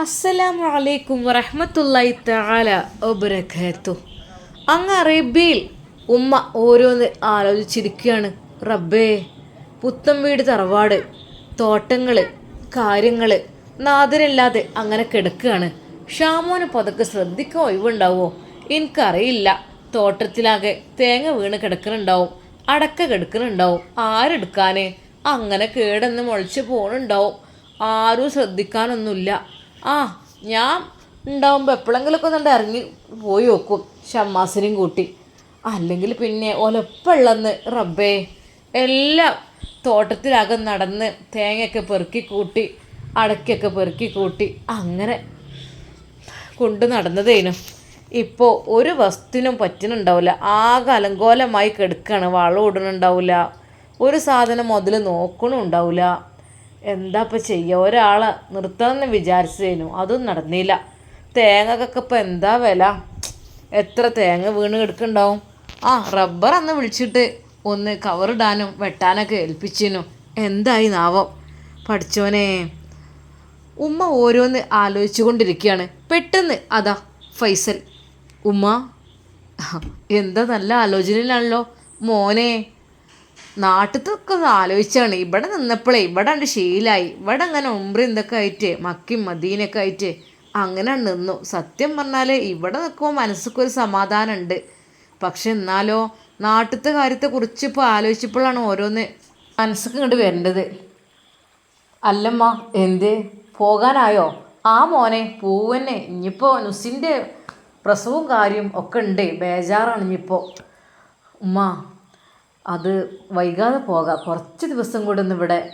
അസ്സലാമു അലൈക്കും വറഹമത്തല്ലായി തആല വബറകാത്തു അങ്ങ് അറേബ്യയിൽ ഉമ്മ ഓരോന്ന് ആലോചിച്ചിരിക്കുകയാണ്. റബ്ബേ പുത്തം വീട് തറവാട് തോട്ടങ്ങൾ കാര്യങ്ങൾ നാദരില്ലാതെ അങ്ങനെ കിടക്കുകയാണ്. ഷാമോന് പതുക്കെ ശ്രദ്ധിക്കാൻ ഒഴിവുണ്ടാവോ? എനിക്കറിയില്ല. തോട്ടത്തിലാകെ തേങ്ങ വീണ് കിടക്കുന്നുണ്ടാവും അടക്ക കിടക്കുന്നുണ്ടാവും ആരെടുക്കാനേ? അങ്ങനെ കേടെന്ന് മുളച്ച് പോണുണ്ടാവും. ആരും ശ്രദ്ധിക്കാനൊന്നുമില്ല. ആ ഞാൻ ഉണ്ടാവുമ്പോൾ എപ്പോഴെങ്കിലുമൊക്കെ ഒന്നുണ്ട് ഇറങ്ങി പോയി നോക്കും. ഷമ്മാസിനെയും കൂട്ടി. അല്ലെങ്കിൽ പിന്നെ ഒലപ്പുള്ളന്ന് റബ്ബേ എല്ലാം തോട്ടത്തിലകം നടന്ന് തേങ്ങയൊക്കെ പെറുക്കി കൂട്ടി അടയ്ക്കൊക്കെ പെറുക്കി കൂട്ടി അങ്ങനെ കൊണ്ട് നടന്നതേനു. ഇപ്പോൾ ഒരു വസ്തുവിനും പറ്റുന്നുണ്ടാവില്ല. ആകെ അലങ്കോലമായി കിടക്കുകയാണ് വളം ഇടുന്നുണ്ടാവില്ല. ഒരു സാധനം മുതൽ നോക്കണുണ്ടാവില്ല. എന്താ ഇപ്പം ചെയ്യുക ഒരാളെ നിർത്തണമെന്ന് വിചാരിച്ചതേനു അതും നടന്നില്ല. തേങ്ങക്കൊക്കെ ഇപ്പം എന്താ വില? എത്ര തേങ്ങ വീണ് കിടക്കുന്നുണ്ടാവും? ആ റബ്ബർ അന്ന് വിളിച്ചിട്ട് ഒന്ന് കവറിടാനും വെട്ടാനൊക്കെ ഏൽപ്പിച്ചിനു. എന്തായി നാവം? പഠിച്ചോനെ. ഉമ്മ ഓരോന്ന് ആലോചിച്ചു കൊണ്ടിരിക്കുകയാണ് പെട്ടെന്ന് അതാ ഫൈസൽ. ഉമ്മ എന്താ നല്ല ആലോചനയിലാണല്ലോ. മോനെ നാട്ടിലൊക്കെ ഒന്ന് ആലോചിച്ചാണ്. ഇവിടെ നിന്നപ്പോഴേ ഇവിടെ ഉണ്ട് ശീലായി. ഇവിടെ അങ്ങനെ ഉമ്രി എന്തൊക്കെ ആയിട്ട് മക്കിയും മദീനൊക്കെ ആയിട്ട് അങ്ങനെ നിന്നു. സത്യം പറഞ്ഞാൽ ഇവിടെ നിൽക്കുമ്പോൾ മനസ്സൊക്കെ ഒരു സമാധാനമുണ്ട് പക്ഷെ എന്നാലോ നാട്ടിലത്തെ കാര്യത്തെക്കുറിച്ച് ഇപ്പോൾ ആലോചിച്ചപ്പോഴാണ് ഓരോന്ന് മനസ്സൊക്കെ ഇങ്ങോട്ട് വരേണ്ടത്. അല്ലമ്മ എന്ത്? പോകാനായോ? ആ മോനെ പൂവന്നെ. ഇനിയിപ്പോൾ നുസിന്റെ പ്രസവവും കാര്യം ഒക്കെ ഉണ്ട്. ബേജാറാണ് ഇനിയിപ്പോൾ ഉമ്മ അത് വൈകാതെ പോകാം. കുറച്ച് ദിവസം കൂടെ ഒന്ന് ഇവിടെ.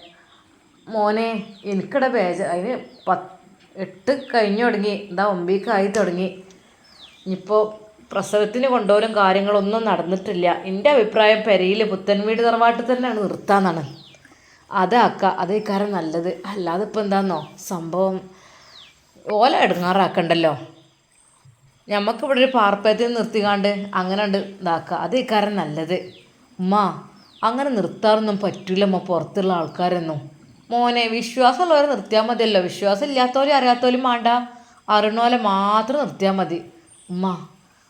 മോനെ എനിക്കിടെ ബേജ അതിന് പത്ത് എട്ട് കഴിഞ്ഞു തുടങ്ങി. എന്താ ഒമ്പീക്കായി തുടങ്ങി. ഇനിയിപ്പോൾ പ്രസവത്തിന് കൊണ്ടുപോലും കാര്യങ്ങളൊന്നും നടന്നിട്ടില്ല. എന്റെ അഭിപ്രായം പെരയിൽ പുത്തൻ വീട് തറവാട്ടിൽ തന്നെയാണ് നിർത്താന്നാണ്. അതാക്ക. അതേ കാരണം നല്ലത്. അല്ലാതെ ഇപ്പോൾ എന്താണെന്നോ സംഭവം ഓല എടുങ്ങാറാക്കണ്ടല്ലോ ഞമ്മക്കിവിടെ ഒരു പാർപ്പയത്തിൽ നിർത്തിക്കാണ്ട് അങ്ങനെ ഉണ്ട് ഇതാക്കുക അതേ കാരണം നല്ലത്. ഉമ്മ അങ്ങനെ നിർത്താറൊന്നും പറ്റില്ലമ്മ പുറത്തുള്ള ആൾക്കാരൊന്നും. മോനെ വിശ്വാസമുള്ളവരെ നിർത്തിയാൽ മതിയല്ലോ. വിശ്വാസം ഇല്ലാത്തവരും അറിയാത്തവരും വേണ്ട അറിയണോലെ മാത്രം നിർത്തിയാൽ മതി. ഉമ്മ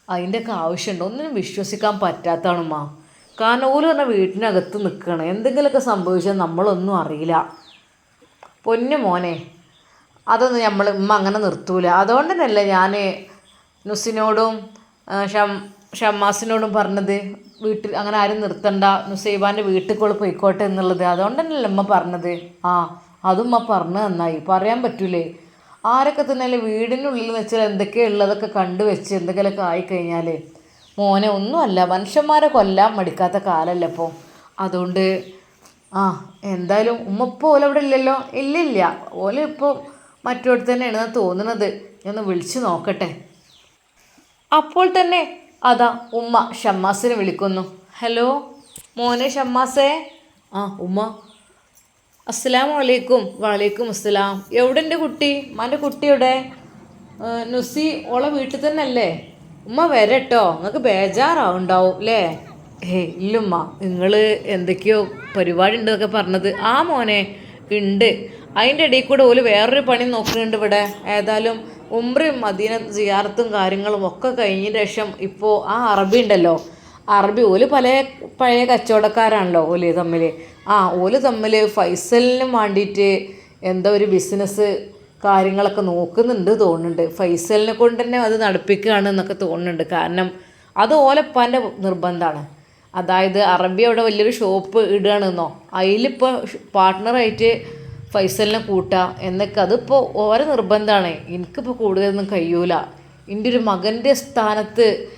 അതിന്റെയൊക്കെ ആവശ്യമുണ്ട്. ഒന്നിനും വിശ്വസിക്കാൻ പറ്റാത്തതാണ് ഉമ്മ. കാരണം ഓൽ പറഞ്ഞ വീട്ടിനകത്ത് നിൽക്കണം. എന്തെങ്കിലുമൊക്കെ സംഭവിച്ചാൽ നമ്മളൊന്നും അറിയില്ല. പൊന്നു മോനെ അതൊന്നും നമ്മൾ ഉമ്മ അങ്ങനെ നിർത്തൂല. അതുകൊണ്ട് തന്നെയല്ലേ ഞാൻ നുസിനോടും ഷം ഷമ്മാസിനോടും പറഞ്ഞത്. വീട്ടിൽ അങ്ങനെ ആരും നിർത്തണ്ട. നുസൈബാന്റെ വീട്ടിൽ പോയിക്കോട്ടെ എന്നുള്ളത്. അതുകൊണ്ടല്ലേ അമ്മ പറഞ്ഞത്? ആ അതും അമ്മ പറഞ്ഞു നന്നായി. പറയാൻ പറ്റൂലേ? ആരൊക്കെ തന്നെ വീടിനുള്ളിൽ വെച്ചാൽ എന്തൊക്കെയാണ് ഉള്ളതൊക്കെ കണ്ടു വെച്ച് എന്തെങ്കിലുമൊക്കെ ആയിക്കഴിഞ്ഞാൽ മോനെ ഒന്നുമല്ല. മനുഷ്യന്മാരെ കൊല്ലാൻ മടിക്കാത്ത കാലമല്ല ഇപ്പോൾ അതുകൊണ്ട് ആ എന്തായാലും ഉമ്മ ഇപ്പോൾ ഓല ഇവിടെ ഇല്ലല്ലോ? ഇല്ല ഇല്ല ഓല ഇപ്പോൾ മറ്റോടത്ത് തന്നെയാണ് തോന്നുന്നത് ഞാൻ ഒന്ന് വിളിച്ചു നോക്കട്ടെ. അപ്പോൾ തന്നെ അതാ ഉമ്മ ഷമ്മാസിനെ വിളിക്കുന്നു. ഹലോ മോനെ ഷമ്മാസേ. ആ ഉമ്മ. അസ്സലാമു അലൈക്കും. വലൈക്കും അസ്സലാം. എവിടെ എന്റെ കുട്ടി ഉമ്മാന്റെ കുട്ടിയുടെ നുസി ഓളെ വീട്ടിൽ തന്നെ അല്ലേ ഉമ്മ വരട്ടോ. നിങ്ങൾക്ക് ബേജാറാവുണ്ടാവും അല്ലേ? ഹേ ഇല്ലുമ്മ നിങ്ങൾ എന്തൊക്കെയോ പരിപാടി ഉണ്ടെന്നൊക്കെ പറഞ്ഞത്. ആ മോനെ ഉണ്ട് അതിന്റെ ഇടയിൽ കൂടെ ഓൽ വേറൊരു പണി നോക്കുന്നുണ്ട് ഇവിടെ. ഏതായാലും ഉംറയും മദീന സിയാറത്തും കാര്യങ്ങളും ഒക്കെ കഴിഞ്ഞ ശേഷം ഇപ്പോൾ ആ അറബി ഉണ്ടല്ലോ. അറബി ഓൽ പല പഴയ കച്ചവടക്കാരാണല്ലോ ഓൽ തമ്മിൽ ആ ഓൽ തമ്മിൽ ഫൈസലിനും വേണ്ടിയിട്ട് എന്തോ ഒരു ബിസിനസ് കാര്യങ്ങളൊക്കെ നോക്കുന്നുണ്ട് തോന്നുന്നുണ്ട്. ഫൈസലിനെ കൊണ്ട് തന്നെ അത് നടപ്പിക്കുകയാണ് എന്നൊക്കെ തോന്നുന്നുണ്ട്. കാരണം അത് ഓലപ്പാന്റെ നിർബന്ധമാണ്. അതായത് അറബി അവിടെ വലിയൊരു ഷോപ്പ് ഇടുകയാണെന്നോ. അതിലിപ്പോൾ പാർട്ട്ണറായിട്ട് ഫൈസലിനെ കൂട്ടുക എന്നൊക്കെ. അതിപ്പോൾ ഓരോ നിർബന്ധമാണ്. എനിക്കിപ്പോൾ കൂടുതലൊന്നും കഴിയൂല. എന്റെ ഒരു മകന്റെ സ്ഥാനത്ത്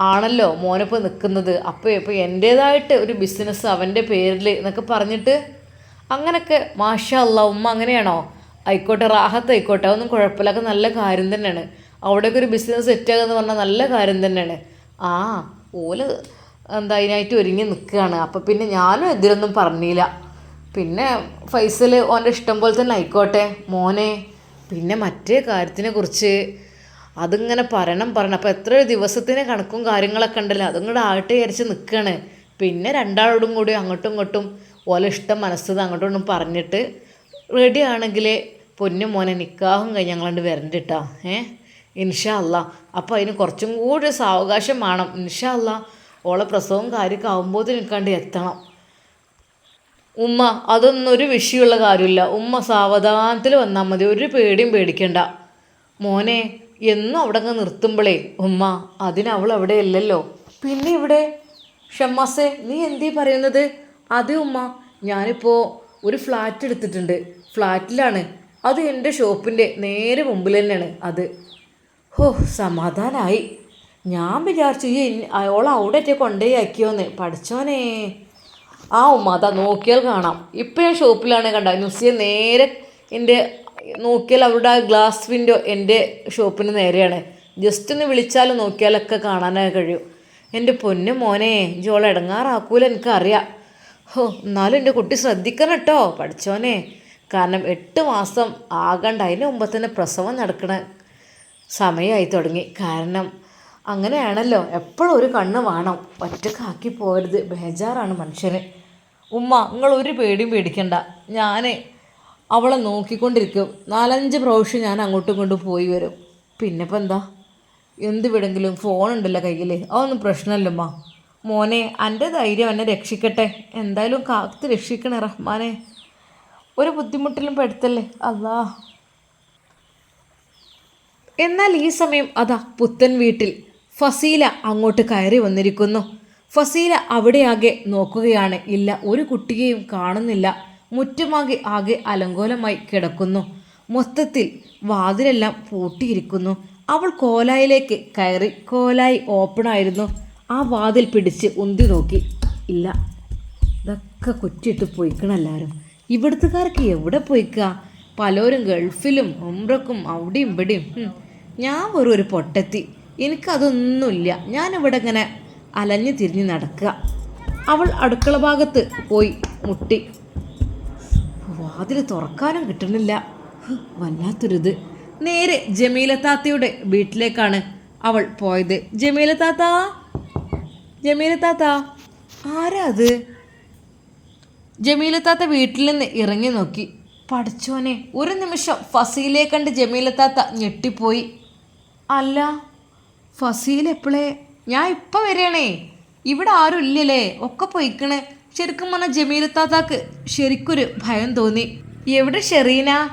ആണല്ലോ മോനിപ്പോൾ നിൽക്കുന്നത് അപ്പോൾ ഇപ്പോൾ എന്റേതായിട്ട് ഒരു ബിസിനസ് അവന്റെ പേരിൽ എന്നൊക്കെ പറഞ്ഞിട്ട് അങ്ങനെയൊക്കെ മാഷ അല്ല ഉമ്മ അങ്ങനെയാണോ? ആയിക്കോട്ടെ റാഹത്ത് ആയിക്കോട്ടെ. ഒന്നും കുഴപ്പമില്ല. നല്ല കാര്യം തന്നെയാണ്. അവിടെയൊക്കെ ഒരു ബിസിനസ് സെറ്റാകുക പറഞ്ഞാൽ നല്ല കാര്യം തന്നെയാണ്. ആ ഓൽ എന്താ അതിനായിട്ട് ഒരുങ്ങി നിൽക്കുകയാണ് അപ്പോൾ പിന്നെ ഞാനും എതിരൊന്നും പറഞ്ഞില്ല. പിന്നെ ഫൈസൽ ഓന്റെ ഇഷ്ടം പോലെ തന്നെ ആയിക്കോട്ടെ മോനെ. പിന്നെ മറ്റേ കാര്യത്തിനെ കുറിച്ച് അതിങ്ങനെ പറയണം പറയണം. അപ്പോൾ എത്ര ദിവസത്തിന് കണക്കും കാര്യങ്ങളൊക്കെ ഉണ്ടല്ലോ. അതിങ്ങോട്ട് ആയിട്ട് വിചാരിച്ച് നിൽക്കുകയാണ് പിന്നെ രണ്ടാളോടും കൂടി അങ്ങോട്ടും ഇങ്ങോട്ടും ഓല ഇഷ്ടം മനസ്സത് അങ്ങോട്ടും ഇങ്ങോട്ടും പറഞ്ഞിട്ട് റെഡി ആണെങ്കിൽ പൊന്നു മോനെ നിക്കാഹും കഴിഞ്ഞ് ഞങ്ങളണ്ട് വരണ്ട കേട്ടോ ഏ? ഇൻഷാ അല്ല അപ്പോൾ അതിന് കുറച്ചും കൂടി സാവകാശം വേണം. ഇൻഷാ അല്ല ഓളെ പ്രസവവും കാര്യമൊക്കെ ആകുമ്പോൾ നിൽക്കാണ്ട് എത്തണം. ഉമ്മ അതൊന്നും ഒരു വിഷയമുള്ള കാര്യമില്ല. ഉമ്മ സാവധാനത്തിൽ വന്നാൽ മതി. ഒരു പേടിയും പേടിക്കണ്ട. മോനെ എന്നും അവിടെ അങ്ങ് നിർത്തുമ്പോളേ ഉമ്മ അതിനവൾ അവിടെ ഇല്ലല്ലോ. പിന്നെ ഇവിടെ ഷമ്മാസേ നീ എന്തീ പറയുന്നത്? അതെ ഉമ്മ ഞാനിപ്പോൾ ഒരു ഫ്ലാറ്റ് എടുത്തിട്ടുണ്ട്. ഫ്ലാറ്റിലാണ്. അത് എന്റെ ഷോപ്പിന്റെ നേരെ മുമ്പിൽ തന്നെയാണ് അത്. ഹോ സമാധാനമായി ഞാൻ വിചാരിച്ചു ഈ അയാൾ അവിടെ കൊണ്ടേ ആക്കിയോന്ന്. പഠിച്ചോനേ. ആ ഉമ്മ അതാ നോക്കിയാൽ കാണാം. ഇപ്പം ഞാൻ ഷോപ്പിലാണ് കണ്ട നുസിയെ നേരെ എന്റെ നോക്കിയാൽ അവരുടെ ആ ഗ്ലാസ് വിൻഡോ എന്റെ ഷോപ്പിന് നേരെയാണ്. ജസ്റ്റ് ഒന്ന് വിളിച്ചാലും നോക്കിയാലൊക്കെ കാണാനായി കഴിയും. എന്റെ പൊന്നു മോനെ ജോൾ ഇടങ്ങാറാക്കൂല എനിക്കറിയാം. ഹോ എന്നാലും എന്റെ കുട്ടി ശ്രദ്ധിക്കണം കേട്ടോ പഠിച്ചോനെ. കാരണം എട്ട് മാസം ആകണ്ട അതിന് മുമ്പ് തന്നെ പ്രസവം നടക്കണ സമയമായി തുടങ്ങി. കാരണം അങ്ങനെയാണല്ലോ എപ്പോഴും ഒരു കണ്ണ് വേണം. ഒറ്റക്കാക്കി പോരുത് ബേജാറാണ് മനുഷ്യന്. ഉമ്മ നിങ്ങൾ ഒരു പേടിയും പേടിക്കണ്ട. ഞാൻ അവളെ നോക്കിക്കൊണ്ടിരിക്കും. നാലഞ്ച് പ്രാവശ്യം ഞാൻ അങ്ങോട്ടും ഇങ്ങോട്ടും പോയി വരും. പിന്നെ ഇപ്പം എന്താ? എന്ത് വിടെങ്കിലും ഫോൺ ഉണ്ടല്ലോ കയ്യിൽ അതൊന്നും പ്രശ്നമല്ലമ്മ മോനെ എന്റെ ധൈര്യം എന്നെ രക്ഷിക്കട്ടെ. എന്തായാലും കാത്ത് രക്ഷിക്കണേ റഹ്മാനെ. ഒരു ബുദ്ധിമുട്ടിലും പെടുത്തല്ലേ? അല്ലാ എന്നാൽ ഈ സമയം അതാ പുത്തൻ വീട്ടിൽ ഫസീല അങ്ങോട്ട് കയറി വന്നിരിക്കുന്നു. ഫസീല അവിടെയാകെ നോക്കുകയാണ്. ഇല്ല ഒരു കുട്ടിയെയും കാണുന്നില്ല. മുറ്റുമാകെ ആകെ അലങ്കോലമായി കിടക്കുന്നു. മൊത്തത്തിൽ വാതിലെല്ലാം പൂട്ടിയിരിക്കുന്നു. അവൾ കോലായിലേക്ക് കയറി കോലായി ഓപ്പണായിരുന്നു ആ വാതിൽ പിടിച്ച് ഉന്തി നോക്കി. ഇല്ല ഇതൊക്കെ കുറ്റിയിട്ട് പോയിക്കണം എല്ലാവരും ഇവിടുത്തുകാർക്ക് എവിടെ പോയിക്കുക പലരും ഗൾഫിലും ഉംറക്കും അവിടെയും ഇവിടെയും. ഞാൻ വെറും ഒരു പൊട്ടത്തി. എനിക്കതൊന്നുമില്ല. ഞാനിവിടെ ഇങ്ങനെ അലഞ്ഞു തിരിഞ്ഞു നടക്കുക. അവൾ അടുക്കള ഭാഗത്ത് പോയി മുട്ടി. വാതിൽ തുറക്കാനും കിട്ടണില്ല വല്ലാത്തൊരിത്. നേരെ ജമീല താത്തയുടെ വീട്ടിലേക്കാണ് അവൾ പോയത്. ജമീല താത്ത? ജമീല താത്ത ആരാ അത്? താത്ത വീട്ടിൽ നിന്ന് ഇറങ്ങി നോക്കി. പഠിച്ചോനെ ഒരു നിമിഷം ഫസീലെ കണ്ട് ജമീല താത്ത ഞെട്ടിപ്പോയി. അല്ല ഫസീൽ എപ്പോഴേ ഞാൻ ഇപ്പം വരികയാണേ. ഇവിടെ ആരും ഇല്ലല്ലേ? ഒക്കെ പോയിക്കണ്. ശരിക്കും പറഞ്ഞ ജമീലത്താത്താക്ക് ശരിക്കൊരു ഭയം തോന്നി. എവിടെ ഷെറീന?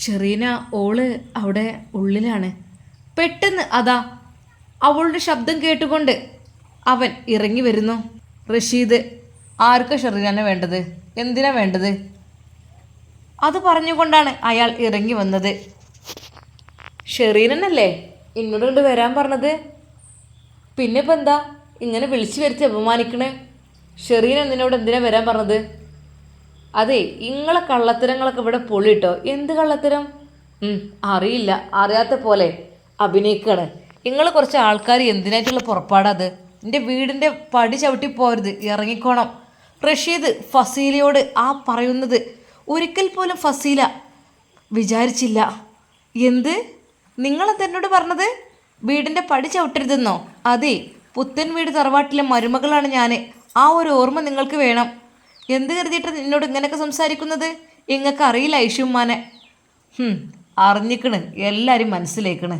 ഷെറീന ഓൾ അവിടെ ഉള്ളിലാണ്. പെട്ടെന്ന് അതാ അവളുടെ ശബ്ദം കേട്ടുകൊണ്ട് അവൻ ഇറങ്ങി വരുന്നു. റഷീദ് ആർക്കാ ഷെറീനെ വേണ്ടത്? എന്തിനാ വേണ്ടത്? അത് പറഞ്ഞുകൊണ്ടാണ് അയാൾ ഇറങ്ങി വന്നത്. ഷെറീനല്ലേ എന്നോട് കൊണ്ട് വരാൻ പറഞ്ഞത്? പിന്നെ ഇപ്പം എന്താ? ഇങ്ങനെ വിളിച്ചു വരുത്തി അപമാനിക്കണേ. ഷെറീൻ എന്തിനോട് എന്തിനാ വരാൻ പറഞ്ഞത്? അതെ ഇങ്ങളെ കള്ളത്തരങ്ങളൊക്കെ ഇവിടെ പൊള്ളിട്ടോ എന്ത് കള്ളത്തരം? അറിയില്ല. അറിയാത്ത പോലെ അഭിനയിക്കണ. നിങ്ങൾ കുറച്ച് ആൾക്കാർ എന്തിനായിട്ടുള്ള പുറപ്പാടത് എന്റെ വീടിന്റെ പടി ചവിട്ടി പോരുത്. ഇറങ്ങിക്കോണം. റഷീദ് ഫസീലയോട് ആ പറയുന്നത് ഒരിക്കൽ പോലും ഫസീല വിചാരിച്ചില്ല. എന്ത്? നിങ്ങളെന്ത് എന്നോട് പറഞ്ഞത്? വീടിന്റെ പടി ചവിട്ടരുതെന്നോ? അതെ പുത്തൻ വീട് തറവാട്ടിലെ മരുമകളാണ് ഞാൻ ആ ഒരു ഓർമ്മ നിങ്ങൾക്ക് വേണം. എന്ത് കരുതിയിട്ട് നിന്നോട് ഇങ്ങനെയൊക്കെ സംസാരിക്കുന്നത്? ഇങ്ങക്ക് അറിയില്ല ഐഷുമ്മാനെ അറിഞ്ഞിക്കണ് എല്ലാവരും മനസ്സിലേക്കണ്.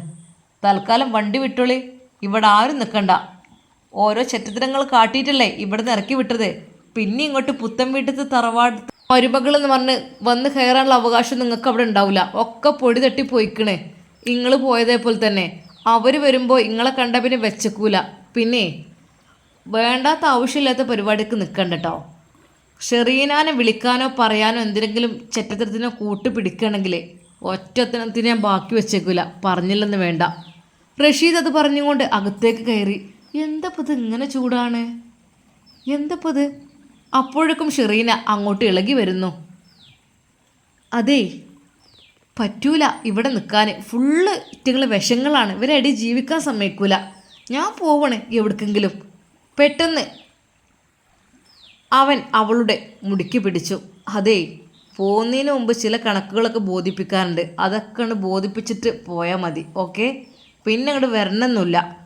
തൽക്കാലം വണ്ടി വിട്ടോളി ഇവിടെ ആരും നിൽക്കണ്ട ഓരോ ചരിത്രങ്ങൾ കാട്ടിയിട്ടല്ലേ ഇവിടുന്ന് ഇറക്കി വിട്ടത്? പിന്നെ ഇങ്ങോട്ട് പുത്തൻ വീട്ടിൽ തറവാട് മരുമകൾ എന്ന് പറഞ്ഞ് വന്ന് കയറാനുള്ള അവകാശം നിങ്ങൾക്ക് അവിടെ ഉണ്ടാവില്ല ഒക്കെ പൊടി തട്ടി പോയിക്കണേ. നിങ്ങൾ പോയതേപോലെ തന്നെ. അവർ വരുമ്പോൾ ഇങ്ങളെ കണ്ട പിന്നെ വെച്ചക്കൂല. പിന്നെ വേണ്ടാത്ത ആവശ്യമില്ലാത്ത പരിപാടിക്ക് നിൽക്കണ്ട കേട്ടോ ഷെറീനാനെ വിളിക്കാനോ പറയാനോ എന്തിനെങ്കിലും ചെറ്റത്തരത്തിനോ കൂട്ട് പിടിക്കണമെങ്കിൽ ഒറ്റത്തിനത്തിന് ഞാൻ ബാക്കി വെച്ചേക്കില്ല പറഞ്ഞില്ലെന്ന് വേണ്ട. റഷീദ് അത് പറഞ്ഞുകൊണ്ട് അകത്തേക്ക് കയറി എന്തപ്പത് ഇങ്ങനെ ചൂടാണ്? എന്തപ്പത് അപ്പോഴേക്കും ഷെറീന അങ്ങോട്ട് ഇളകി വരുന്നു. അതേ പറ്റൂല ഇവിടെ നിൽക്കാൻ. ഫുള്ള് ഇറ്റങ്ങൾ വിഷങ്ങളാണ്. ഇവരടി ജീവിക്കാൻ സമ്മതിക്കൂല. ഞാൻ പോവണേ എവിടേക്കെങ്കിലും. പെട്ടെന്ന് അവൻ അവളുടെ മുടിക്ക് പിടിച്ചു. അതേ പോകുന്നതിന് മുമ്പ് ചില കണക്കുകളൊക്കെ ബോധിപ്പിക്കാറുണ്ട്. അതൊക്കെ ഒന്ന് ബോധിപ്പിച്ചിട്ട് പോയാൽ മതി ഓക്കെ? പിന്നെ അങ്ങോട്ട് വരണമെന്നില്ല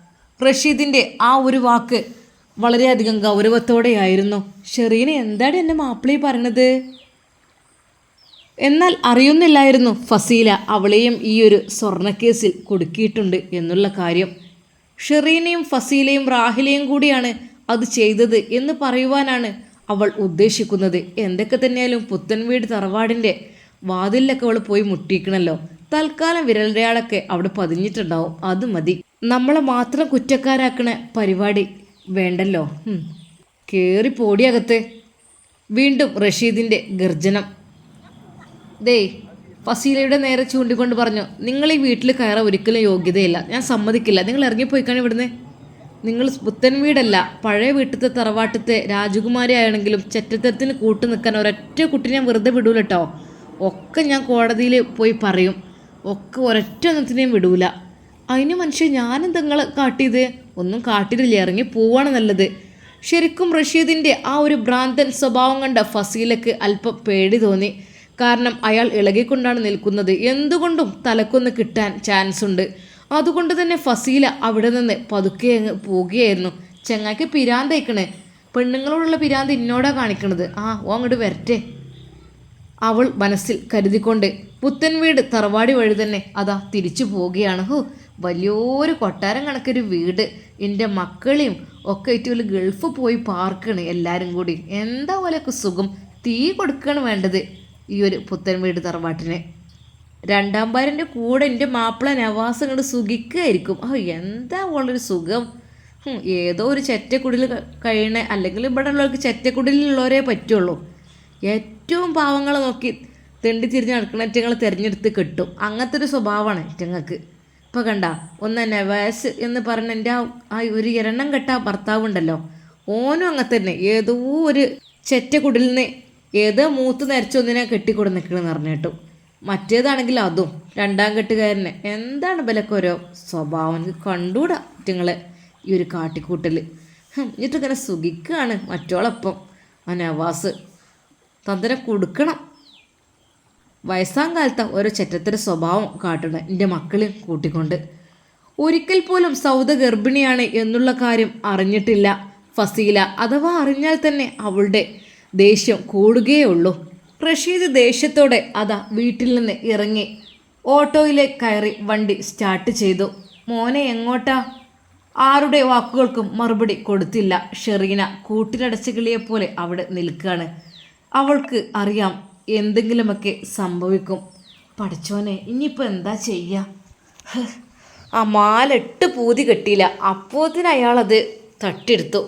റഷീദിന്റെ ആ ഒരു വാക്ക് വളരെയധികം ഗൗരവത്തോടെയായിരുന്നു. ഷെറീന എന്താണ് എന്റെ മാപ്പിളി പറഞ്ഞത് എന്നാൽ അറിയുന്നില്ലായിരുന്നു ഫസീല അവളെയും ഈ ഒരു സ്വർണക്കേസിൽ കുടുക്കിയിട്ടുണ്ട് എന്നുള്ള കാര്യം. ഷെറീനയും ഫസീലയും റാഹിലയും കൂടിയാണ് അത് ചെയ്തത് എന്ന് പറയുവാനാണ് അവൾ ഉദ്ദേശിക്കുന്നത്. എന്തൊക്കെ തന്നെയാലും പുത്തൻ വീട് തറവാടിന്റെ വാതിലിലൊക്കെ അവൾ പോയി മുട്ടിക്കണല്ലോ. തൽക്കാലം വിരലടയാളൊക്കെ അവിടെ പതിഞ്ഞിട്ടുണ്ടാവും. അത് മതി. നമ്മളെ മാത്രം കുറ്റക്കാരാക്കണ പരിപാടി വേണ്ടല്ലോ. കയറി പോടിയകത്ത് വീണ്ടും റഷീദിന്റെ ഗർജനം. ദേ ഫസീലയുടെ നേരെ ചൂണ്ടിക്കൊണ്ട് പറഞ്ഞു നിങ്ങൾ ഈ വീട്ടിൽ കയറാൻ ഒരിക്കലും യോഗ്യതയില്ല. ഞാൻ സമ്മതിക്കില്ല. നിങ്ങൾ ഇറങ്ങിപ്പോയിക്കാണ് ഇവിടുന്ന്? നിങ്ങൾ പുത്തൻ വീടല്ല. പഴയ വീട്ടിലത്തെ തറവാട്ടത്തെ രാജകുമാരി ആണെങ്കിലും ചെറ്റത്തരത്തിന് കൂട്ടു നിൽക്കാൻ ഒരൊറ്റ കുട്ടി ഞാൻ വെറുതെ വിടൂല കേട്ടോ ഒക്കെ ഞാൻ കോടതിയിൽ പോയി പറയും. ഒക്കെ ഒരൊറ്റ ഒന്നത്തിനെയും വിടൂല. അതിന് മനുഷ്യൻ ഞാനും നിങ്ങൾ കാട്ടിയത്? ഒന്നും കാട്ടിയിട്ടില്ല. ഇറങ്ങി പോവാണ് നല്ലത്. ശരിക്കും റഷീദിന്റെ ആ ഒരു ഭ്രാന്തൻ സ്വഭാവം കണ്ട ഫസീലക്ക് അല്പം പേടി തോന്നി. കാരണം അയാൾ ഇളകിക്കൊണ്ടാണ് നിൽക്കുന്നത്. എന്തുകൊണ്ടും തലക്കൊന്ന് കിട്ടാൻ ചാൻസ് ഉണ്ട്. അതുകൊണ്ട് തന്നെ ഫസീല അവിടെ നിന്ന് പതുക്കെ അങ്ങ് പോവുകയായിരുന്നു ചങ്ങാക്ക് പിരാന്തയക്കണേ. പെണ്ണുങ്ങളോടുള്ള പിരാന്ത് ഇന്നോടാ കാണിക്കണത്. ആ ഓ അങ്ങോട്ട് വരട്ടെ. അവൾ മനസ്സിൽ കരുതിക്കൊണ്ട് പുത്തൻ വീട് തറവാടി വഴി തന്നെ അതാ തിരിച്ചു പോവുകയാണ്. ഹോ വലിയൊരു കൊട്ടാരം കണക്കൊരു വീട്. എന്റെ മക്കളെയും ഒക്കെ ഏറ്റവും ഗൾഫ് പോയി പാർക്കണ് എല്ലാവരും കൂടി. എന്താ പോലെയൊക്കെ സുഖം? തീ കൊടുക്കുകയാണ് വേണ്ടത്. ഈ ഒരു പുത്തൻ വീട് തറവാട്ടിന്. രണ്ടാം ഭാര്യന്റെ കൂടെ എന്റെ മാപ്പിള നവാസ് അങ്ങോട്ട് സുഖിക്കുകയായിരിക്കും ആ എന്താ ഉള്ളൊരു സുഖം? ഏതോ ഒരു ചെറ്റക്കുടിൽ കഴിയണ അല്ലെങ്കിൽ ഇവിടെ ഉള്ളവർക്ക് ചെറ്റക്കുടിലുള്ളവരെ പറ്റുള്ളൂ. ഏറ്റവും പാവങ്ങളെ നോക്കി തെണ്ടി തിരിഞ്ഞ് നടക്കുന്ന ഏറ്റങ്ങൾ തിരഞ്ഞെടുത്ത് കിട്ടും. അങ്ങനത്തെ ഒരു സ്വഭാവമാണ് ഏറ്റങ്ങൾക്ക് ഇപ്പം കണ്ട ഒന്ന് നവാസ് എന്ന് പറഞ്ഞ എന്റെ ആ ഒരു ഇരണം കെട്ട ഭർത്താവുണ്ടല്ലോ. ഓനും അങ്ങനെ തന്നെ ഏതോ ഒരു ചെറ്റക്കുടിൽ നിന്ന് ഏതോ മൂത്ത് നരച്ചൊന്നിനെ കെട്ടിക്കൊടു നിൽക്കണമെന്ന് പറഞ്ഞു കേട്ടു. മറ്റേതാണെങ്കിൽ അതും രണ്ടാം കെട്ടുകാരനെ. എന്താണ് ഇവലൊക്കെ ഓരോ സ്വഭാവം? കണ്ടുകൂടാ കണ്ടൂടാ ഇറ്റങ്ങളെ ഈ ഒരു കാട്ടിക്കൂട്ടൽ എന്നിട്ടിങ്ങനെ സുഖിക്കുകയാണ് മറ്റോളൊപ്പം? ആ നവാസ് തന്തനെ കൊടുക്കണം. വയസ്സാം കാലത്ത് ഓരോ ചെറ്റത്തര സ്വഭാവം കാട്ടണം എന്റെ മക്കളെ കൂട്ടിക്കൊണ്ട്. ഒരിക്കൽ പോലും സൗദ ഗർഭിണിയാണ് എന്നുള്ള കാര്യം അറിഞ്ഞിട്ടില്ല ഫസീല. അഥവാ അറിഞ്ഞാൽ തന്നെ അവളുടെ ദേഷ്യം കൂടുകയേ ഉള്ളൂ റഷീദ് ദേഷ്യത്തോടെ അതാ വീട്ടിൽ നിന്ന് ഇറങ്ങി ഓട്ടോയിലേക്ക് കയറി വണ്ടി സ്റ്റാർട്ട് ചെയ്തു. മോനെ എങ്ങോട്ടാ? ആരുടെ വാക്കുകൾക്കും മറുപടി കൊടുത്തില്ല. ഷെറീന കൂട്ടിലടച്ച കിളിയെപ്പോലെ അവിടെ നിൽക്കുകയാണ് അവൾക്ക് അറിയാം എന്തെങ്കിലുമൊക്കെ സംഭവിക്കും. പഠിച്ചോനെ ഇനിയിപ്പോൾ എന്താ ചെയ്യുക ആ മാലെട്ട് പൂതി കെട്ടിയില്ല. അപ്പോത്തിന് അയാളത് തട്ടിയെടുത്തു.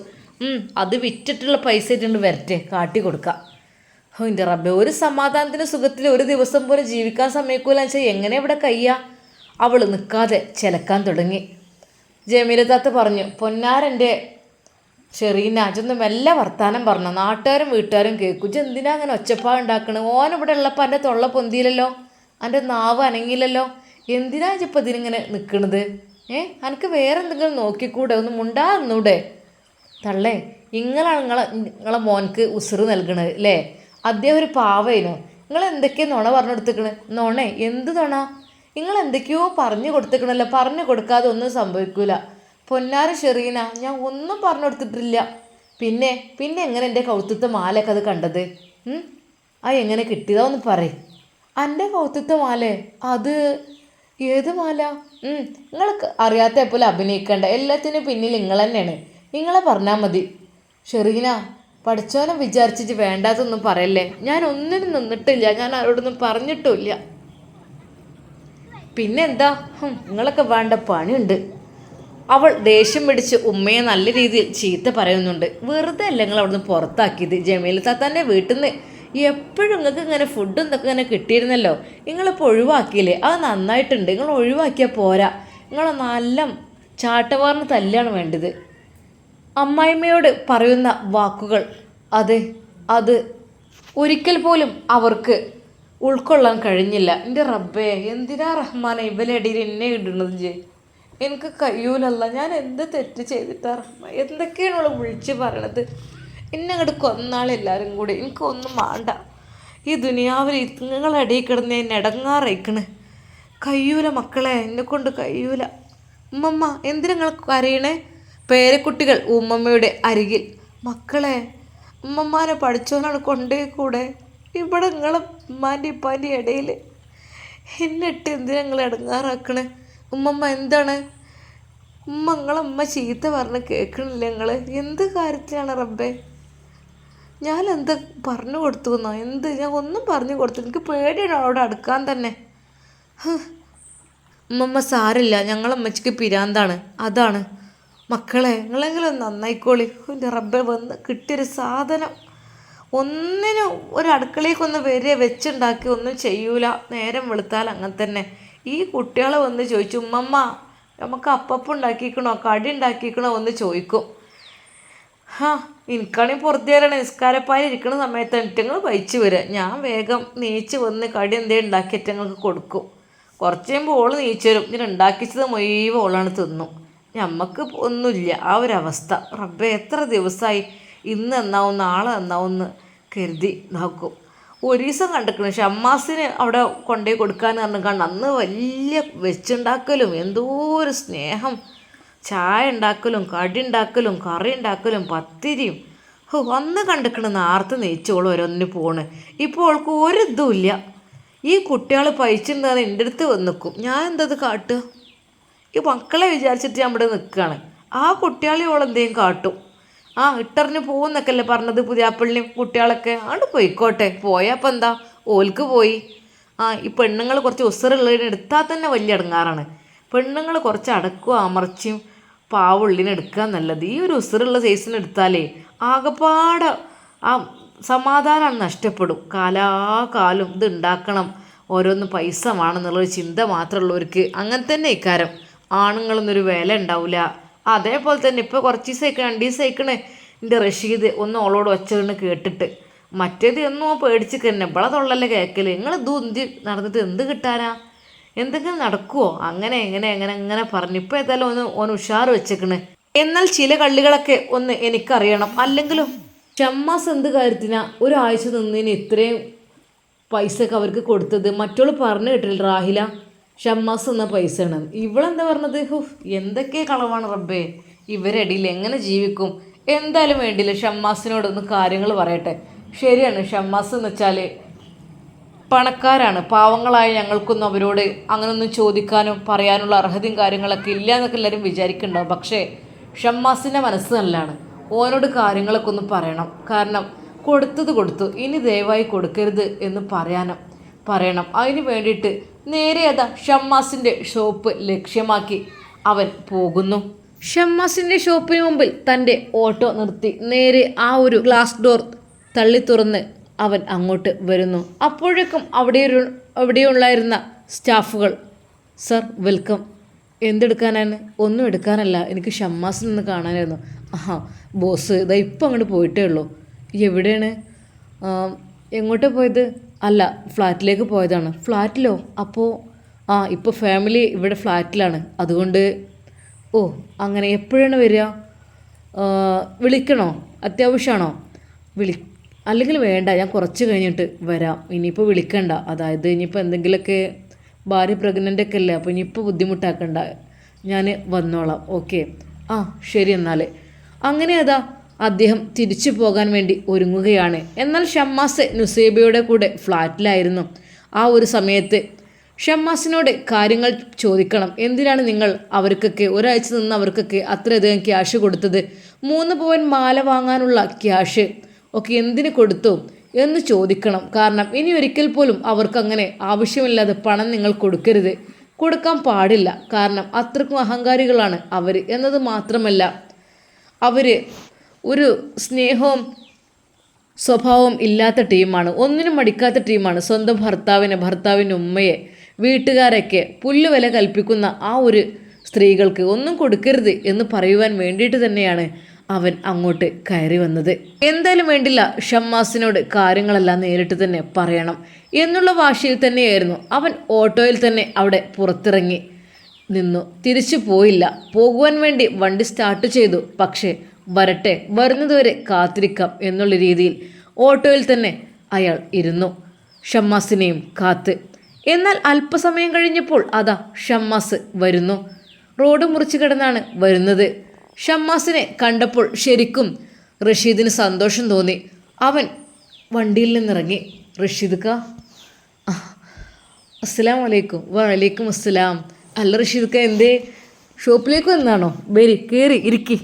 അത് വിറ്റിട്ടുള്ള പൈസ ഇട്ടുണ്ട് വരട്ടെ കാട്ടി കൊടുക്കാം. ഓ എന്റെ റബ്ബെ ഒരു സമാധാനത്തിന്റെ സുഖത്തിൽ ഒരു ദിവസം പോലും ജീവിക്കാൻ സമയക്കൂല വെച്ചാൽ എങ്ങനെ ഇവിടെ കയ്യാ? അവൾ നിൽക്കാതെ ചിലക്കാൻ തുടങ്ങി. ജമീല താത്ത പറഞ്ഞു പൊന്നാരന്റെ ഷെറീന അജൊന്നും മെല്ലെ വർത്താനം പറഞ്ഞു. നാട്ടുകാരും വീട്ടുകാരും കേൾക്കും. എന്തിനാ അങ്ങനെ ഒച്ചപ്പാട് ഉണ്ടാക്കണേ? ഓൻ ഇവിടെ ഉള്ളപ്പോൾ എന്റെ തൊള്ള പൊന്തിയില്ലല്ലോ? എന്റെ നാവ് അനങ്ങിയില്ലല്ലോ? എന്തിനാ ഇപ്പം ഇതിനിങ്ങനെ നിൽക്കണത് ഏ എനിക്ക് വേറെ എന്തെങ്കിലും നോക്കിക്കൂടെ? ഒന്ന് മുണ്ടാന്നൂടെ തള്ളേ നിങ്ങളാണ് നിങ്ങളെ നിങ്ങളെ മോൻക്ക് ഉസറ് നൽകണത് അല്ലേ അദ്ദേഹം ഒരു പാവയിനോ നിങ്ങൾ എന്തൊക്കെയോ നുണ പറഞ്ഞു കൊടുത്തേക്കണ്? നുണേ എന്ത് നുണ? നിങ്ങൾ എന്തൊക്കെയോ പറഞ്ഞു കൊടുത്തേക്കണല്ലോ പറഞ്ഞു കൊടുക്കാതെ ഒന്നും സംഭവിക്കൂല. പൊന്നാര ഷെറീന ഞാൻ ഒന്നും പറഞ്ഞു കൊടുത്തിട്ടില്ല. പിന്നെ പിന്നെ എങ്ങനെ എന്റെ കൗത്തുത്ത മാലയൊക്കെ അത് കണ്ടത്? ആ എങ്ങനെ കിട്ടിയതാ ഒന്ന് പറയും. എന്റെ കൗത്തുത്ത മാലേ അത് ഏത് മാല? നിങ്ങൾ അറിയാത്ത എപ്പോലെ അഭിനയിക്കണ്ട. എല്ലാത്തിനും പിന്നിൽ നിങ്ങൾ തന്നെയാണ്. നിങ്ങളെ പറഞ്ഞാൽ മതി. ഷെറീന പഠിച്ചോനെ വിചാരിച്ചിട്ട് വേണ്ടാത്തൊന്നും പറയല്ലേ? ഞാൻ ഒന്നിനും നിന്നിട്ടില്ല. ഞാൻ ആരോടൊന്നും പറഞ്ഞിട്ടുമില്ല. പിന്നെന്താ? നിങ്ങളൊക്കെ വേണ്ട പണിയുണ്ട്. അവൾ ദേഷ്യം പിടിച്ച് ഉമ്മയെ നല്ല രീതിയിൽ ചീത്ത പറയുന്നുണ്ട്. വെറുതെ അല്ല നിങ്ങൾ അവിടുന്ന് പുറത്താക്കിയത്. ജമീല താത്താന്റെ വീട്ടിൽ നിന്ന് എപ്പോഴും നിങ്ങൾക്ക് ഇങ്ങനെ ഫുഡും ഇതൊക്കെ ഇങ്ങനെ കിട്ടിയിരുന്നല്ലോ? നിങ്ങളിപ്പോൾ ഒഴിവാക്കിയില്ലേ? അത് നന്നായിട്ടുണ്ട്. നിങ്ങൾ ഒഴിവാക്കിയാൽ പോരാ. നിങ്ങളെ നല്ല ചാട്ടവാറിന് തല്ലാണ് വേണ്ടത്. അമ്മായിമ്മയോട് പറയുന്ന വാക്കുകൾ. അതെ അത് ഒരിക്കൽ പോലും അവർക്ക് ഉൾക്കൊള്ളാൻ കഴിഞ്ഞില്ല. എന്റെ റബ്ബേ എന്തിനാ റഹ്മാനെ ഇവലെ ഇടയിൽ എന്നെ ഇടുന്നത് ജെ? എനിക്ക് കഴിയൂലല്ല ഞാൻ എന്ത് തെറ്റ് ചെയ്തിട്ടാ റഹ്മാൻ എന്തൊക്കെയാണ് അവൾ വിളിച്ച് പറയണത്? എന്നെ അങ്ങോട്ട് കൊന്നാളെല്ലാവരും കൂടി. എനിക്കൊന്നും വേണ്ട ഈ ദുനിയാവിൽ നിങ്ങളടിയിൽ കിടന്ന് ഞാൻ ഇടങ്ങാറയിക്കണ്. കഴിയൂല മക്കളെ എന്നെ കൊണ്ട് കഴിയൂല ഉമ്മമ്മ എന്തിനാ നിങ്ങൾ കരയണേ? പേരക്കുട്ടികൾ ഉമ്മമ്മയുടെ അരികിൽ. മക്കളെ ഉമ്മമ്മാനെ പഠിച്ചോനാണ് കൊണ്ടേ കൂടെ. ഇവിടെ നിങ്ങളെ ഉമ്മാന്റെ ഇപ്പാന്റെ ഇടയിൽ. എന്നിട്ട് എന്തിനാ നിങ്ങൾ ഇടങ്ങാറാക്കണേ? ഉമ്മമ്മ എന്താണ്? ഉമ്മ നിങ്ങളെ ഉമ്മ ചീത്ത പറഞ്ഞ് കേൾക്കണില്ല നിങ്ങൾ എന്ത് കാര്യത്തിലാണ് റബ്ബേ? ഞാൻ എന്താ പറഞ്ഞു കൊടുത്തു എന്നോ? എന്ത്? ഞാൻ ഒന്നും പറഞ്ഞു കൊടുത്തു എനിക്ക് പേടിയാണ് അവിടെ അടുക്കാൻ തന്നെ. ഉമ്മമ്മ സാരില്ല ഞങ്ങളമ്മച്ചിക്ക് പിരാന്താണ്. അതാണ്. മക്കളെ നിങ്ങളെങ്കിലും നന്നായിക്കോളി. എന്റെ റബ്ബെ വന്ന് കിട്ടിയൊരു സാധനം. ഒന്നിനും ഒരു അടുക്കളയ്ക്കൊന്ന് വരെ വെച്ചുണ്ടാക്കി ഒന്നും ചെയ്യൂല. നേരം വെളുത്താൽ അങ്ങനെ തന്നെ. ഈ കുട്ടികളെ വന്ന് ചോദിച്ചു ഉമ്മമ്മ നമുക്ക് അപ്പപ്പം ഉണ്ടാക്കിക്കണോ കടി ഉണ്ടാക്കിക്കണോ എന്ന് ചോദിക്കും. ഹാ എനിക്കാണെങ്കിൽ പുറത്തു തരണം നിസ്കാരപ്പായി ഇരിക്കുന്ന സമയത്ത് ഇറ്റങ്ങൾ വഹിച്ചു വരിക. ഞാൻ വേഗം നീച്ച് വന്ന് കടി എന്തേ ഉണ്ടാക്കി ഇറ്റങ്ങൾക്ക് കൊടുക്കും. കുറച്ച് കഴിയുമ്പോൾ ഓൾ നീച്ചു വരും. ഞാൻ ഉണ്ടാക്കിച്ചത് ഓളാണ് തിന്നും. ഞമ്മക്ക് ഒന്നുമില്ല ആ ഒരു അവസ്ഥ റബ്ബെ എത്ര ദിവസമായി ഇന്ന് എന്നാവും നാളെ എന്നാവും കരുതി നോക്കും. ഒരു ദിവസം പക്ഷെ ഷമ്മാസിന് അവിടെ കൊണ്ടുപോയി കൊടുക്കാന്ന് പറഞ്ഞു കണ്ട് അന്ന് വലിയ വെച്ചുണ്ടാക്കലും എന്തോ ഒരു സ്നേഹം. ചായ ഉണ്ടാക്കലും കടി ഉണ്ടാക്കലും കറി ഉണ്ടാക്കലും പത്തിരിയും. ഓ അന്ന് കണ്ടിക്കണ നേരത്തെ നെയ്ച്ചോളും ഓരോന്നിന് പോണ്. ഇപ്പോൾ അവൾക്ക് ഒരു ഇതുമില്ല ഈ കുട്ടികൾ പൈച്ചിട്ടുണ്ടെന്ന് എന്റെ അടുത്ത് വന്നിക്കും ഞാൻ എന്തത് കാട്ടുക ഈ മക്കളെ വിചാരിച്ചിട്ട് ഞാൻ ഇവിടെ നിൽക്കുകയാണ് ആ കുട്ടികളെ ഓളെന്തേലും കാട്ടും. ആ ഇട്ടറിഞ്ഞ് പോകുന്നൊക്കെയല്ലേ പറഞ്ഞത് പുതിയാപ്പള്ളിയും കുട്ടികളൊക്കെ. അങ്ങോട്ട് പോയിക്കോട്ടെ. പോയപ്പോൾ എന്താ? ഓൽക്ക് പോയി. ആ ഈ പെണ്ണുങ്ങൾ കുറച്ച് ഉസറുള്ളതിന് എടുത്താൽ തന്നെ വലിയ ഇടങ്ങാറാണ് പെണ്ണുങ്ങൾ കുറച്ച് അടക്കും അമർച്ചയും പാവുള്ളിനെ എടുക്കുക നല്ലത്. ഈ ഒരു ഉസറുള്ള സൈസിന് എടുത്താലേ ആകപ്പാടെ ആ സമാധാനമാണ് നഷ്ടപ്പെടും. കാലാകാലം ഇത് ഉണ്ടാക്കണം. ഓരോന്ന് പൈസ വേണമെന്നുള്ളൊരു ചിന്ത മാത്രമുള്ളവർക്ക്. അങ്ങനെ തന്നെ ഇക്കാരം. ആണുങ്ങളൊന്നൊരു വില ഉണ്ടാവില്ല അതേപോലെ തന്നെ ഇപ്പോൾ കുറച്ച് ദിവസം അയക്കണേ രണ്ട് ദിവസം ആയിക്കണേ എന്റെ റഷീദ് ഒന്ന് ഓളോട് ഒച്ചകണ് കേട്ടിട്ട്. മറ്റേത് എന്നോ പേടിച്ച് തന്നെ ഇവിടെ തൊള്ളല്ലേ കേൾക്കൽ നിങ്ങൾ ഇത് എന്ത് നടന്നിട്ട് എന്ത് കിട്ടാനാ? എന്തെങ്കിലും നടക്കുമോ അങ്ങനെ എങ്ങനെ എങ്ങനെ എങ്ങനെ പറഞ്ഞു. ഇപ്പം ഏതായാലും ഒന്ന് ഓൻ ഉഷാറ് വെച്ചേക്കണ്. എന്നാൽ ചില കള്ളികളൊക്കെ ഒന്ന് എനിക്കറിയണം. അല്ലെങ്കിലും ഷമ്മാസ് എന്ത് കാര്യത്തിനാ ഒരാഴ്ച നിന്നതിന് ഇത്രയും പൈസ ഒക്കെ അവർക്ക് കൊടുത്തത്? മറ്റോൾ പറഞ്ഞു കിട്ടില്ല റാഹില? ഷമ്മാസ് എന്ന പൈസയാണ്. ഇവളെന്താ പറഞ്ഞത്? ഹു എന്തൊക്കെ കളവാണ് റബ്ബേ? ഇവരടിയിൽ എങ്ങനെ ജീവിക്കും? എന്തായാലും വേണ്ടില്ല ഷമ്മാസിനോടൊന്ന് കാര്യങ്ങൾ പറയട്ടെ. ശരിയാണ് ഷമ്മാസ് എന്ന് വെച്ചാൽ പണക്കാരാണ്. പാവങ്ങളായ ഞങ്ങൾക്കൊന്നും അവരോട് അങ്ങനൊന്നും ചോദിക്കാനും പറയാനുള്ള അർഹതയും കാര്യങ്ങളൊക്കെ ഇല്ല എന്നൊക്കെ എല്ലാവരും വിചാരിക്കുന്നുണ്ടാവും. പക്ഷേ ഷമ്മാസിന്റെ മനസ്സ് നല്ലതാണ്. ഓനോട് കാര്യങ്ങളൊക്കെ ഒന്ന് പറയണം. കാരണം കൊടുത്തത് കൊടുത്തു. ഇനി ദയവായി കൊടുക്കരുത് എന്ന് പറയാനും പറയണം. അതിന് വേണ്ടിയിട്ട് നേരെ അതാ ഷമ്മാസിന്റെ ഷോപ്പ് ലക്ഷ്യമാക്കി അവൻ പോകുന്നു. ഷമ്മാസിന്റെ ഷോപ്പിന് മുമ്പിൽ തന്റെ ഓട്ടോ നിർത്തി നേരെ ആ ഒരു ഗ്ലാസ് ഡോർ തള്ളി തുറന്ന് അവൻ അങ്ങോട്ട് വരുന്നു. അപ്പോഴേക്കും അവിടെ ഒരു അവിടെയുണ്ടായിരുന്ന സ്റ്റാഫുകൾ സർ വെൽക്കം. എന്തെടുക്കാനാണ്? ഒന്നും എടുക്കാനല്ല. എനിക്ക് ഷമ്മാസിൽ നിന്ന് കാണാനായിരുന്നു. ആഹാ ബോസ് ഇതാ ഇപ്പം അങ്ങോട്ട് പോയിട്ടേ ഉള്ളൂ. എവിടെയാണ്? എങ്ങോട്ട് എങ്ങോട്ടാ പോയത്? അല്ല ഫ്ലാറ്റിലേക്ക് പോയതാണ്. ഫ്ലാറ്റിലോ? അപ്പോൾ ആ ഇപ്പോൾ ഫാമിലി ഇവിടെ ഫ്ലാറ്റിലാണ്. അതുകൊണ്ട് ഓ അങ്ങനെ എപ്പോഴാണ് വരിക? വിളിക്കണോ? അത്യാവശ്യമാണോ വിളി അല്ലെങ്കിൽ വേണ്ട ഞാൻ കുറച്ച് കഴിഞ്ഞിട്ട് വരാം. ഇനിയിപ്പോൾ വിളിക്കണ്ട. അതായത് ഇനിയിപ്പോൾ എന്തെങ്കിലുമൊക്കെ ഭാര്യ പ്രഗ്നന്റ് ഒക്കെ അല്ലേ അപ്പോൾ ഇനിയിപ്പോൾ ബുദ്ധിമുട്ടാക്കണ്ട. ഞാൻ വന്നോളാം. ഓക്കെ ആ ശരി എന്നാൽ അങ്ങനെ അതാ അദ്ദേഹം തിരിച്ചു പോകാൻ വേണ്ടി ഒരുങ്ങുകയാണ്. എന്നാൽ ഷമ്മാസ് നുസൈബയുടെ കൂടെ ഫ്ലാറ്റിലായിരുന്നു. ആ ഒരു സമയത്ത് ഷമ്മാസിനോട് കാര്യങ്ങൾ ചോദിക്കണം. എന്തിനാണ് നിങ്ങൾ അവർക്കൊക്കെ ഒരാഴ്ച നിന്ന് അവർക്കൊക്കെ അത്രയധികം ക്യാഷ് കൊടുത്തത്? മൂന്ന് പവൻ മാല വാങ്ങാനുള്ള ക്യാഷ് ഒക്കെ എന്തിനു കൊടുത്തു എന്ന് ചോദിക്കണം. കാരണം ഇനി ഒരിക്കൽ പോലും അവർക്കങ്ങനെ ആവശ്യമില്ലാതെ പണം നിങ്ങൾ കൊടുക്കരുത്. കൊടുക്കാൻ പാടില്ല. കാരണം അത്രക്കും അഹങ്കാരികളാണ് അവർ എന്നത് മാത്രമല്ല അവർ ഒരു സ്നേഹവും സ്വഭാവം ഇല്ലാത്ത ടീമാണ്. ഒന്നിനും മടിക്കാത്ത ടീമാണ്. സ്വന്തം ഭർത്താവിനെ ഭർത്താവിന്റെ ഉമ്മയെ വീട്ടുകാരൊക്കെ പുല്ലുവില കൽപ്പിക്കുന്ന ആ ഒരു സ്ത്രീകൾക്ക് ഒന്നും കൊടുക്കരുത് എന്ന് പറയുവാൻ വേണ്ടിയിട്ട് തന്നെയാണ് അവൻ അങ്ങോട്ട് കയറി വന്നത്. എന്തായാലും വേണ്ടില്ല ഷമ്മാസിനോട് കാര്യങ്ങളെല്ലാം നേരിട്ട് തന്നെ പറയണം എന്നുള്ള വാശിയിൽ തന്നെയായിരുന്നു. അവൻ ഓട്ടോയിൽ തന്നെ അവിടെ പുറത്തിറങ്ങി നിന്നു. തിരിച്ചു പോയില്ല. പോകുവാൻ വേണ്ടി വണ്ടി സ്റ്റാർട്ട് ചെയ്തു. പക്ഷേ വരട്ടെ വരുന്നതുവരെ കാത്തിരിക്കാം എന്നുള്ള രീതിയിൽ ഓട്ടോയിൽ തന്നെ അയാൾ ഇരുന്നു. ഷമ്മാസിനെയും കാത്ത്. എന്നാൽ അല്പസമയം കഴിഞ്ഞപ്പോൾ അതാ ഷമ്മാസ് വരുന്നു. റോഡ് മുറിച്ച് കിടന്നാണ് വരുന്നത്. ഷമ്മാസിനെ കണ്ടപ്പോൾ ശരിക്കും റഷീദിന് സന്തോഷം തോന്നി. അവൻ വണ്ടിയിൽ നിന്നിറങ്ങി റഷീദ് കാ. അസ്സലാം വലൈക്കും വലൈക്കും അസ്സലാം. അല്ല റഷീദ് കാ എന്തേ? ഷോപ്പിലേക്ക് വന്നാണോ വരി കയറി ഇരിക്കി.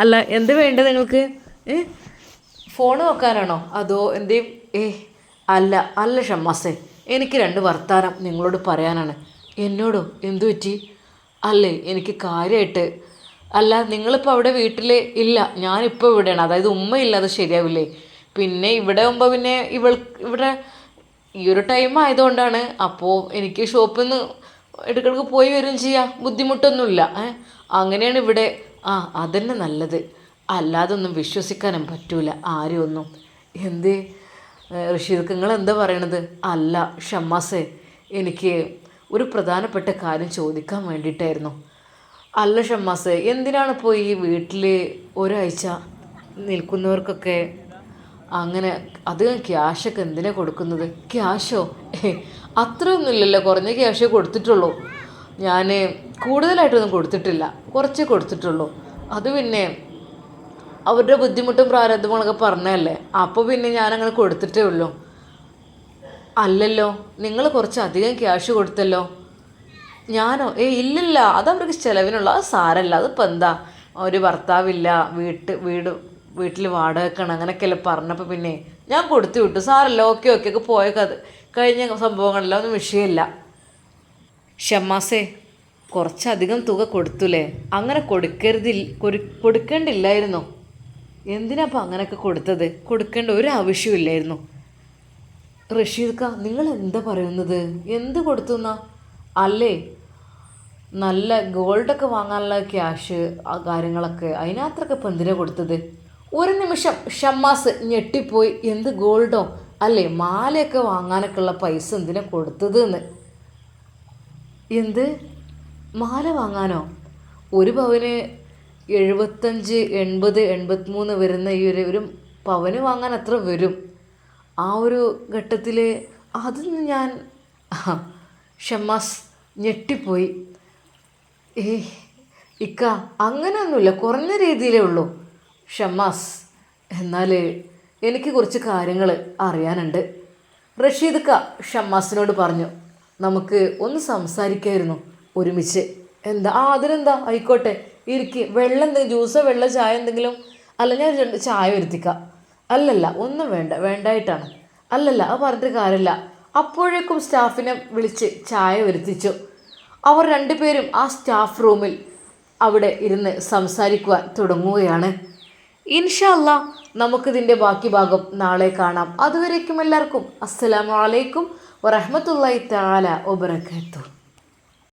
അല്ല എന്ത് വേണ്ടത് നിങ്ങൾക്ക്? ഫോൺ നോക്കാനാണോ? അതോ എന്തേ ഏ അല്ല അല്ല ഷമ്മാസേ എനിക്ക് രണ്ട് വർത്താനം നിങ്ങളോട് പറയാനാണ്. എന്നോടോ? എന്തു പറ്റി? അല്ലേ എനിക്ക് കാര്യമായിട്ട് അല്ല നിങ്ങളിപ്പോൾ അവിടെ വീട്ടിൽ ഇല്ല. ഞാനിപ്പോൾ ഇവിടെയാണ്. അതായത് ഉമ്മ ഇല്ലാതെ ശരിയാവില്ലേ? പിന്നെ ഇവിടെ ആകുമ്പോൾ പിന്നെ ഇവൾ ഇവിടെ ഈ ഒരു ടൈം ആയതുകൊണ്ടാണ്. അപ്പോൾ എനിക്ക് ഷോപ്പിൽ നിന്ന് ഇടയ്ക്കിടയ്ക്ക് പോയി വരും ചെയ്യാം. ബുദ്ധിമുട്ടൊന്നുമില്ല. അങ്ങനെയാണ് ഇവിടെ ആ അതന്നെ നല്ലത്. അല്ലാതൊന്നും വിശ്വസിക്കാനും പറ്റൂല. ആരും ഒന്നും എന്തേ? ഋഷിക്ക് നിങ്ങൾ എന്താ പറയണത്? അല്ല ഷമ്മാസേ എനിക്ക് ഒരു പ്രധാനപ്പെട്ട കാര്യം ചോദിക്കാൻ വേണ്ടിയിട്ടായിരുന്നു. അല്ല ഷമ്മാസേ എന്തിനാണ് ഇപ്പോൾ ഈ വീട്ടിൽ ഒരാഴ്ച നിൽക്കുന്നവർക്കൊക്കെ അങ്ങനെ അധികം ക്യാഷൊക്കെ എന്തിനാ കൊടുക്കുന്നത്? ക്യാഷോ? അത്രയൊന്നുമില്ലല്ലോ. കുറഞ്ഞ ക്യാഷേ കൊടുത്തിട്ടുള്ളൂ. ഞാൻ കൂടുതലായിട്ടൊന്നും കൊടുത്തിട്ടില്ല. കുറച്ചേ കൊടുത്തിട്ടുള്ളൂ. അത് പിന്നെ അവരുടെ ബുദ്ധിമുട്ടും പ്രാരബ്ധങ്ങളൊക്കെ പറഞ്ഞതല്ലേ? അപ്പോൾ പിന്നെ ഞാനങ്ങനെ കൊടുത്തിട്ടേ ഉള്ളൂ. അല്ലല്ലോ നിങ്ങൾ കുറച്ച് അധികം ക്യാഷ് കൊടുത്തല്ലോ. ഞാനോ? ഏ ഇല്ലില്ല. അത് അവർക്ക് ചിലവിനുള്ള അത് സാരല്ല. അതിപ്പോൾ എന്താ? ഒരു ഭർത്താവില്ല വീട്ട് വീട് വീട്ടിൽ വാടകക്കണം അങ്ങനെയൊക്കെയല്ലേ പറഞ്ഞപ്പോൾ പിന്നെ ഞാൻ കൊടുത്തു വിട്ടു. സാരല്ല ഓക്കെ ഓക്കെ ഒക്കെ പോയ കഥ. കഴിഞ്ഞ സംഭവങ്ങളെല്ലാം ഒന്നും വിഷയമില്ല. ഷമ്മാസേ. കുറച്ചധികം തുക കൊടുത്തുല്ലേ അങ്ങനെ കൊടുക്കരുതിൽ കൊടു- കൊടുക്കേണ്ടില്ലായിരുന്നോ. എന്തിനാപ്പം അങ്ങനെയൊക്കെ കൊടുത്തത്? കൊടുക്കേണ്ട ഒരു ആവശ്യമില്ലായിരുന്നു റഷീദ്ക്ക നിങ്ങൾ എന്താ പറയുന്നത്? എന്ത് കൊടുത്തു എന്നാ? അല്ലേ? നല്ല ഗോൾഡൊക്കെ വാങ്ങാനുള്ള ക്യാഷ് ആ കാര്യങ്ങളൊക്കെ. അതിനകത്തൊക്കെ ഇപ്പം എന്തിനാ കൊടുത്തത്? ഒരു നിമിഷം ഷമ്മാസ് ഞെട്ടിപ്പോയി. എന്ത് ഗോൾഡോ? അല്ലേ മാലയൊക്കെ വാങ്ങാനൊക്കെ ഉള്ള പൈസ എന്തിനാ കൊടുത്തത് എന്ന്. എന്ത്? മാല വാങ്ങാനോ? ഒരു പവന് എഴുപത്തഞ്ച് എൺപത് എൺപത്തിമൂന്ന് വരുന്ന ഈ ഒരു ഒരു പവന് വാങ്ങാൻ അത്ര വരും. ആ ഒരു ഘട്ടത്തിൽ അതിന്ന് ഞാൻ ഷമ്മാസ് ഞെട്ടിപ്പോയി. ഏ ഇക്ക അങ്ങനെയൊന്നുമില്ല. കുറഞ്ഞ രീതിയിലേ ഉള്ളൂ. ഷമ്മാസ് എന്നാൽ എനിക്ക് കുറച്ച് കാര്യങ്ങൾ അറിയാനുണ്ട്. റഷീദ് ക ഷമ്മാസിനോട് പറഞ്ഞു നമുക്ക് ഒന്ന് സംസാരിക്കായിരുന്നു. ഒരുമിച്ച്. എന്താ? ആ അതിനെന്താ? ആയിക്കോട്ടെ. ഇരിക്ക്. വെള്ളം എന്തെങ്കിലും ജ്യൂസോ വെള്ള ചായ എന്തെങ്കിലും? അല്ല ഞാൻ രണ്ട് ചായ വരുത്തിക്കാം. അല്ലല്ല ഒന്നും വേണ്ട. വേണ്ടായിട്ടാണ്. അല്ലല്ല അത് പറഞ്ഞിട്ട് കാര്യമില്ല. അപ്പോഴേക്കും സ്റ്റാഫിനെ വിളിച്ച് ചായ വരുത്തിച്ചു. അവർ രണ്ടുപേരും ആ സ്റ്റാഫ് റൂമിൽ അവിടെ ഇരുന്ന് സംസാരിക്കുവാൻ തുടങ്ങുകയാണ്. ഇൻഷല്ല നമുക്കിതിന്റെ ബാക്കി ഭാഗം നാളെ കാണാം. അതുവരേക്കും എല്ലാവർക്കും അസ്സലാമു അലൈക്കും വറഹമത്തല്ലായി താല വബറകാതുഹു.